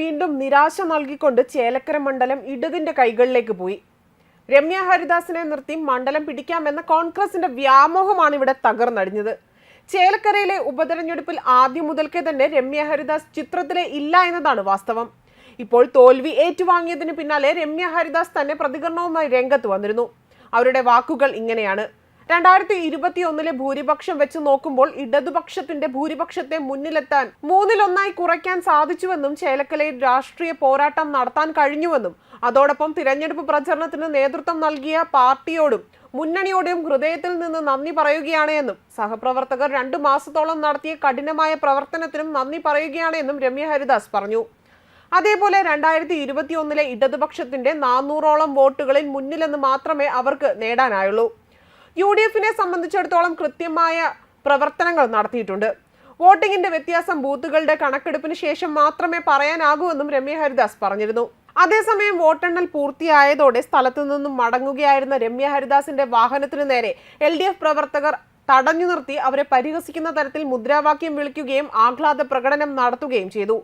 വീണ്ടും നിരാശ നൽകിക്കൊണ്ട് ചേലക്കര മണ്ഡലം ഇടതിന്റെ കൈകളിലേക്ക് പോയി. രമ്യ ഹരിദാസിനെ നിർത്തി മണ്ഡലം പിടിക്കാമെന്ന കോൺഗ്രസിന്റെ വ്യാമോഹമാണ് ഇവിടെ തകർന്നടിഞ്ഞത്. ചേലക്കരയിലെ ഉപതെരഞ്ഞെടുപ്പിൽ ആദ്യം മുതൽക്കേ തന്നെ രമ്യ ഹരിദാസ് ചിത്രത്തിലെ ഇല്ല എന്നതാണ് വാസ്തവം. ഇപ്പോൾ തോൽവി ഏറ്റുവാങ്ങിയതിന് പിന്നാലെ രമ്യ ഹരിദാസ് തന്നെ പ്രതികരണവുമായി രംഗത്ത് വന്നിരുന്നു. അവരുടെ വാക്കുകൾ ഇങ്ങനെയാണ്. രണ്ടായിരത്തി ഇരുപത്തി ഒന്നിലെ ഭൂരിപക്ഷം വെച്ച് നോക്കുമ്പോൾ ഇടതുപക്ഷത്തിന്റെ ഭൂരിപക്ഷത്തെ മുന്നിലെത്താൻ മൂന്നിലൊന്നായി കുറയ്ക്കാൻ സാധിച്ചുവെന്നും ചേലക്കലയിൽ രാഷ്ട്രീയ പോരാട്ടം നടത്താൻ കഴിഞ്ഞുവെന്നും അതോടൊപ്പം തിരഞ്ഞെടുപ്പ് പ്രചരണത്തിന് നേതൃത്വം നൽകിയ പാർട്ടിയോടും മുന്നണിയോടും ഹൃദയത്തിൽ നിന്ന് നന്ദി പറയുകയാണ് എന്നും സഹപ്രവർത്തകർ രണ്ടു മാസത്തോളം നടത്തിയ കഠിനമായ പ്രവർത്തനത്തിനും നന്ദി പറയുകയാണ് എന്നും രമ്യ ഹരിദാസ് പറഞ്ഞു. അതേപോലെ രണ്ടായിരത്തി ഇരുപത്തി ഒന്നിലെ ഇടതുപക്ഷത്തിന്റെ നാനൂറോളം വോട്ടുകളിൽ മുന്നിലെന്ന് മാത്രമേ അവർക്ക് നേടാനായുള്ളൂ. യു ഡി എഫിനെ സംബന്ധിച്ചിടത്തോളം കൃത്യമായ പ്രവർത്തനങ്ങൾ നടത്തിയിട്ടുണ്ട്. വോട്ടിംഗിന്റെ വ്യത്യാസം ബൂത്തുകളുടെ കണക്കെടുപ്പിന് ശേഷം മാത്രമേ പറയാനാകൂ എന്നും രമ്യ ഹരിദാസ് പറഞ്ഞിരുന്നു. അതേസമയം വോട്ടെണ്ണൽ പൂർത്തിയായതോടെ സ്ഥലത്തു നിന്നും മടങ്ങുകയായിരുന്ന രമ്യ ഹരിദാസിന്റെ വാഹനത്തിനു നേരെ എൽ ഡി എഫ് പ്രവർത്തകർ തടഞ്ഞു നിർത്തി അവരെ പരിഹസിക്കുന്ന തരത്തിൽ മുദ്രാവാക്യം വിളിക്കുകയും ആഹ്ലാദ പ്രകടനം നടത്തുകയും ചെയ്തു.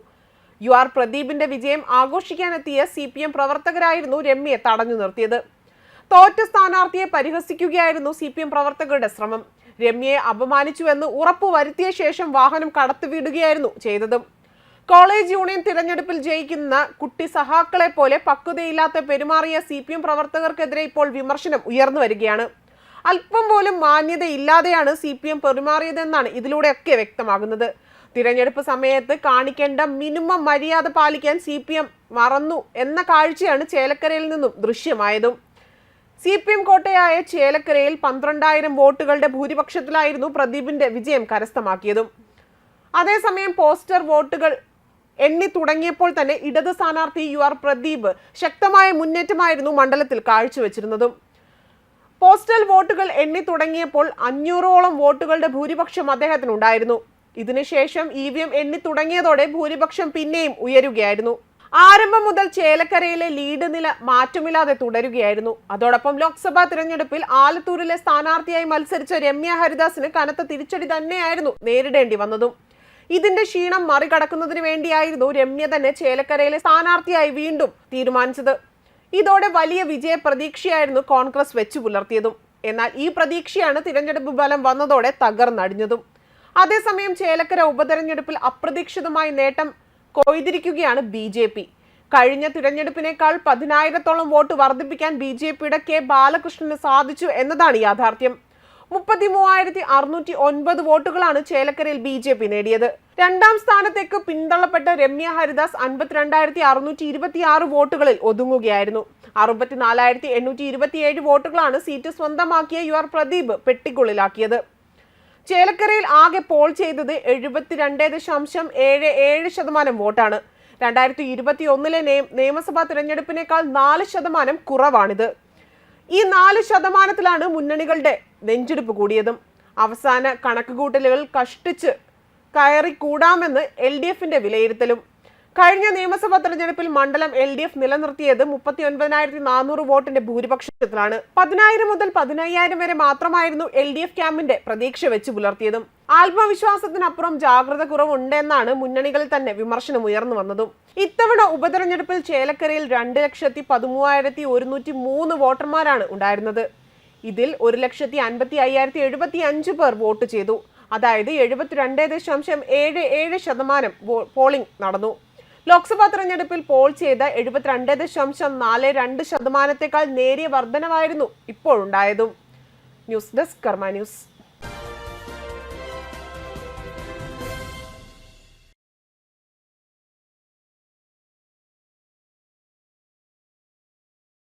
യു ആർ പ്രദീപിന്റെ വിജയം ആഘോഷിക്കാനെത്തിയ സി പി എം പ്രവർത്തകരായിരുന്നു രമ്യയെ തടഞ്ഞു നിർത്തിയത്. തോറ്റ സ്ഥാനാർത്ഥിയെ പരിഹസിക്കുകയായിരുന്നു സി പി എം പ്രവർത്തകരുടെ ശ്രമം. രമ്യയെ അപമാനിച്ചുവെന്ന് ഉറപ്പു വരുത്തിയ ശേഷം വാഹനം കടത്തിവിടുകയായിരുന്നു ചെയ്തതും. കോളേജ് യൂണിയൻ തിരഞ്ഞെടുപ്പിൽ ജയിക്കുന്ന കുട്ടി സഹാക്കളെ പോലെ പക്വതയില്ലാത്ത പെരുമാറിയ സി പി എം പ്രവർത്തകർക്കെതിരെ ഇപ്പോൾ വിമർശനം ഉയർന്നു വരികയാണ്. അല്പം പോലും മാന്യതയില്ലാതെയാണ് സി പി എം പെരുമാറിയതെന്നാണ് ഇതിലൂടെയൊക്കെ വ്യക്തമാകുന്നത്. തിരഞ്ഞെടുപ്പ് സമയത്ത് കാണിക്കേണ്ട മിനിമം മര്യാദ പാലിക്കാൻ സി പി എം മറന്നു എന്ന കാഴ്ചയാണ് ചേലക്കരയിൽ നിന്നും ദൃശ്യമായതും. സി പി എം കോട്ടയായ ചേലക്കരയിൽ പന്ത്രണ്ടായിരം വോട്ടുകളുടെ ഭൂരിപക്ഷത്തിലായിരുന്നു പ്രദീപിന്റെ വിജയം കരസ്ഥമാക്കിയതും. അതേസമയം പോസ്റ്റർ വോട്ടുകൾ എണ്ണി തുടങ്ങിയപ്പോൾ തന്നെ ഇടത് സ്ഥാനാർത്ഥി യു ആർ പ്രദീപ് ശക്തമായ മുന്നേറ്റമായിരുന്നു മണ്ഡലത്തിൽ കാഴ്ചവെച്ചിരുന്നതും. പോസ്റ്റൽ വോട്ടുകൾ എണ്ണി തുടങ്ങിയപ്പോൾ അഞ്ഞൂറോളം വോട്ടുകളുടെ ഭൂരിപക്ഷം അദ്ദേഹത്തിനുണ്ടായിരുന്നു. ഇതിനുശേഷം ഇ വി എം എണ്ണി തുടങ്ങിയതോടെ ഭൂരിപക്ഷം പിന്നെയും ഉയരുകയായിരുന്നു. ആരംഭം മുതൽ ചേലക്കരയിലെ ലീഡ് നില മാറ്റമില്ലാതെ തുടരുകയായിരുന്നു. അതോടൊപ്പം ലോക്സഭാ തിരഞ്ഞെടുപ്പിൽ ആലത്തൂരിലെ സ്ഥാനാർത്ഥിയായി മത്സരിച്ച രമ്യ ഹരിദാസിന് കനത്ത തിരിച്ചടി തന്നെയായിരുന്നു നേരിടേണ്ടി വന്നതും. ഇതിന്റെ ക്ഷീണം മറികടക്കുന്നതിന് വേണ്ടിയായിരുന്നു രമ്യ തന്നെ ചേലക്കരയിലെ സ്ഥാനാർത്ഥിയായി വീണ്ടും തീരുമാനിച്ചത്. ഇതോടെ വലിയ വിജയ പ്രതീക്ഷയായിരുന്നു കോൺഗ്രസ് വെച്ചു പുലർത്തിയതും. എന്നാൽ ഈ പ്രതീക്ഷയാണ് തിരഞ്ഞെടുപ്പ് ഫലം വന്നതോടെ തകർന്നടിഞ്ഞതും. അതേസമയം ചേലക്കര ഉപതെരഞ്ഞെടുപ്പിൽ അപ്രതീക്ഷിതമായി നേട്ടം കൊയ്തിരിക്കുകയാണ് ബി ജെ പി. കഴിഞ്ഞ തിരഞ്ഞെടുപ്പിനേക്കാൾ പതിനായിരത്തോളം വോട്ട് വർദ്ധിപ്പിക്കാൻ ബി ജെ പിയുടെ കെ ബാലകൃഷ്ണന് സാധിച്ചു എന്നതാണ് യാഥാർത്ഥ്യം. മുപ്പത്തി മൂവായിരത്തി അറുന്നൂറ്റി ഒൻപത് വോട്ടുകളാണ് ചേലക്കരയിൽ ബി ജെ പി നേടിയത്. രണ്ടാം സ്ഥാനത്തേക്ക് പിന്തള്ളപ്പെട്ട രമ്യ ഹരിദാസ് അൻപത്തിരണ്ടായിരത്തി അറുന്നൂറ്റി ഇരുപത്തി ആറ് വോട്ടുകളിൽ ഒതുങ്ങുകയായിരുന്നു. അറുപത്തിനാലായിരത്തി എണ്ണൂറ്റി ഇരുപത്തിയേഴ് വോട്ടുകളാണ് സീറ്റ് സ്വന്തമാക്കിയ യു ആർ പ്രദീപ് പെട്ടിക്കുള്ളിലാക്കിയത്. ചേലക്കരയിൽ ആകെ പോൾ ചെയ്തത് എഴുപത്തിരണ്ട് ദശാംശം ഏഴ് ഏഴ് ശതമാനം വോട്ടാണ്. രണ്ടായിരത്തി ഇരുപത്തി ഒന്നിലെ നിയമസഭാ തിരഞ്ഞെടുപ്പിനേക്കാൾ നാല് ശതമാനം കുറവാണിത്. ഈ നാല് ശതമാനത്തിലാണ് മുന്നണികളുടെ നെഞ്ചെടുപ്പ് കൂടിയതും. അവസാന കണക്കുകൂട്ടലുകൾ കഷ്ടിച്ച് കയറി കൂടാമെന്ന് എൽ ഡി എഫിന്റെ വിലയിരുത്തലും. കഴിഞ്ഞ നിയമസഭാ തെരഞ്ഞെടുപ്പിൽ മണ്ഡലം എൽ ഡി എഫ് നിലനിർത്തിയത് മുപ്പത്തി ഒൻപതിനായിരത്തി നാനൂറ് വോട്ടിന്റെ ഭൂരിപക്ഷത്തിലാണ്. പതിനായിരം മുതൽ പതിനയ്യായിരം വരെ മാത്രമായിരുന്നു എൽ ഡി എഫ് ക്യാമ്പിന്റെ പ്രതീക്ഷ വെച്ച് പുലർത്തിയതും. ആത്മവിശ്വാസത്തിനപ്പുറം ജാഗ്രത കുറവുണ്ടെന്നാണ് മുന്നണികളിൽ തന്നെ വിമർശനം ഉയർന്നു വന്നതും. ഇത്തവണ ഉപതെരഞ്ഞെടുപ്പിൽ ചേലക്കരയിൽ രണ്ട് ലക്ഷത്തി പതിമൂവായിരത്തി ഒരുന്നൂറ്റി മൂന്ന് വോട്ടർമാരാണ് ഉണ്ടായിരുന്നത്. ഇതിൽ ഒരു ലക്ഷത്തി അൻപത്തി അയ്യായിരത്തി എഴുപത്തി അഞ്ച് പേർ വോട്ട് ചെയ്തു. അതായത് എഴുപത്തിരണ്ട് ദശാംശം ഏഴ് ഏഴ് ശതമാനം പോളിംഗ് നടന്നു. ലോക്സഭാ തെരഞ്ഞെടുപ്പിൽ പോൾ ചെയ്ത എഴുപത്തിരണ്ട് ദശാംശം നാല് രണ്ട് ശതമാനത്തെക്കാൾ നേരിയ വർധനവായിരുന്നു ഇപ്പോഴുണ്ടായതും. News desk Karma news.